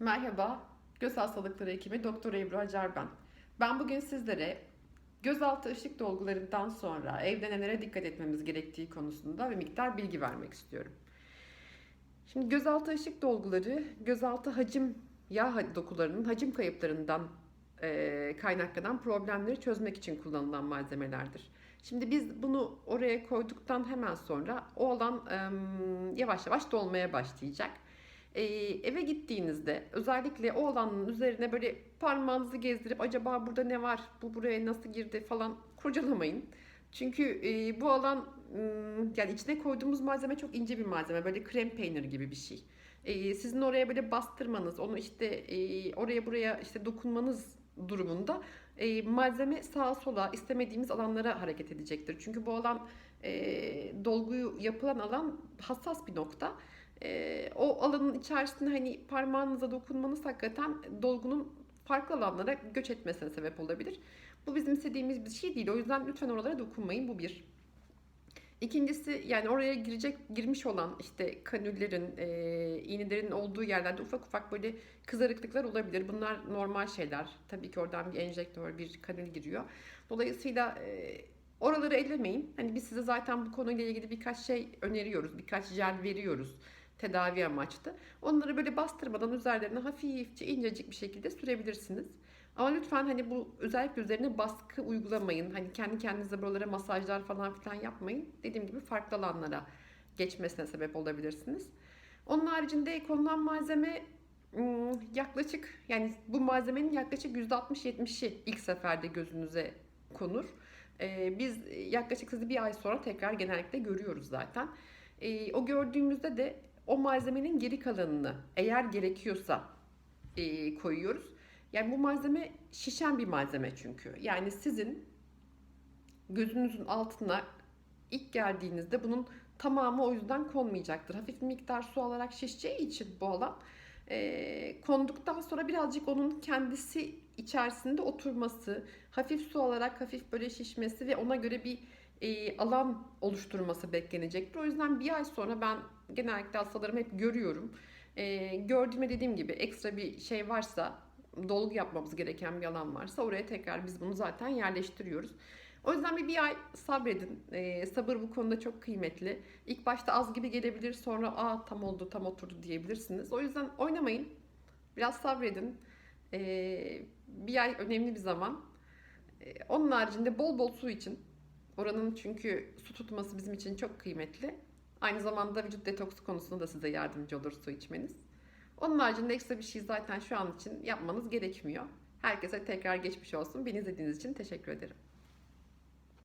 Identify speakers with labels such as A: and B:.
A: Merhaba, göz hastalıkları hekimi Doktor Ebru Acar ben. Ben bugün sizlere gözaltı ışık dolgularından sonra evde nelere dikkat etmemiz gerektiği konusunda bir miktar bilgi vermek istiyorum. Şimdi gözaltı ışık dolguları gözaltı hacim yağ dokularının hacim kayıplarından e, kaynaklanan problemleri çözmek için kullanılan malzemelerdir. Şimdi biz bunu oraya koyduktan hemen sonra o alan e, yavaş yavaş dolmaya başlayacak. E, eve gittiğinizde özellikle o alanın üzerine böyle parmağınızı gezdirip acaba burada ne var, bu buraya nasıl girdi falan kurcalamayın. Çünkü e, bu alan yani içine koyduğumuz malzeme çok ince bir malzeme. Böyle krem peynir gibi bir şey. E, sizin oraya böyle bastırmanız, onu işte e, oraya buraya işte dokunmanız durumunda e, malzeme sağa sola istemediğimiz alanlara hareket edecektir. Çünkü bu alan e, dolguyu yapılan alan hassas bir nokta. E, alanın içerisinde hani parmağınıza dokunmanız hakikaten dolgunun farklı alanlara göç etmesine sebep olabilir. Bu bizim istediğimiz bir şey değil. O yüzden lütfen oralara dokunmayın. Bu bir. İkincisi yani oraya girecek girmiş olan işte kanüllerin, e, iğnelerin olduğu yerlerde ufak ufak böyle kızarıklıklar olabilir. Bunlar normal şeyler. Tabii ki oradan bir enjektör, bir kanül giriyor. Dolayısıyla e, oraları ellemeyin. Hani biz size zaten bu konuyla ilgili birkaç şey öneriyoruz, birkaç jel veriyoruz tedavi amaçlı. Onları böyle bastırmadan üzerlerine hafifçe incecik bir şekilde sürebilirsiniz. Ama lütfen hani bu özellikle üzerine baskı uygulamayın. Hani kendi kendinize buralara masajlar falan filan yapmayın. Dediğim gibi farklı alanlara geçmesine sebep olabilirsiniz. Onun haricinde konulan malzeme ım, yaklaşık yani bu malzemenin yaklaşık %60-70'i ilk seferde gözünüze konur. Ee, biz yaklaşık sizi bir ay sonra tekrar genellikle görüyoruz zaten. Ee, o gördüğümüzde de o malzemenin geri kalanını eğer gerekiyorsa e, koyuyoruz. Yani bu malzeme şişen bir malzeme çünkü. Yani sizin gözünüzün altına ilk geldiğinizde bunun tamamı o yüzden konmayacaktır. Hafif miktar su alarak şişeceği için bu alan e, konduktan sonra birazcık onun kendisi içerisinde oturması, hafif su alarak hafif böyle şişmesi ve ona göre bir e, alan oluşturması beklenecektir. O yüzden bir ay sonra ben genellikle hastalarımı hep görüyorum. E, gördüğümde dediğim gibi ekstra bir şey varsa, dolgu yapmamız gereken bir alan varsa oraya tekrar biz bunu zaten yerleştiriyoruz. O yüzden bir, bir ay sabredin. E, sabır bu konuda çok kıymetli. İlk başta az gibi gelebilir sonra aa tam oldu tam oturdu diyebilirsiniz. O yüzden oynamayın. Biraz sabredin. E, bir ay önemli bir zaman. E, onun haricinde bol bol su için. Oranın çünkü su tutması bizim için çok kıymetli. Aynı zamanda vücut detoksu konusunda da size yardımcı olur su içmeniz. Onun haricinde ekstra bir şey zaten şu an için yapmanız gerekmiyor. Herkese tekrar geçmiş olsun. Beni izlediğiniz için teşekkür ederim.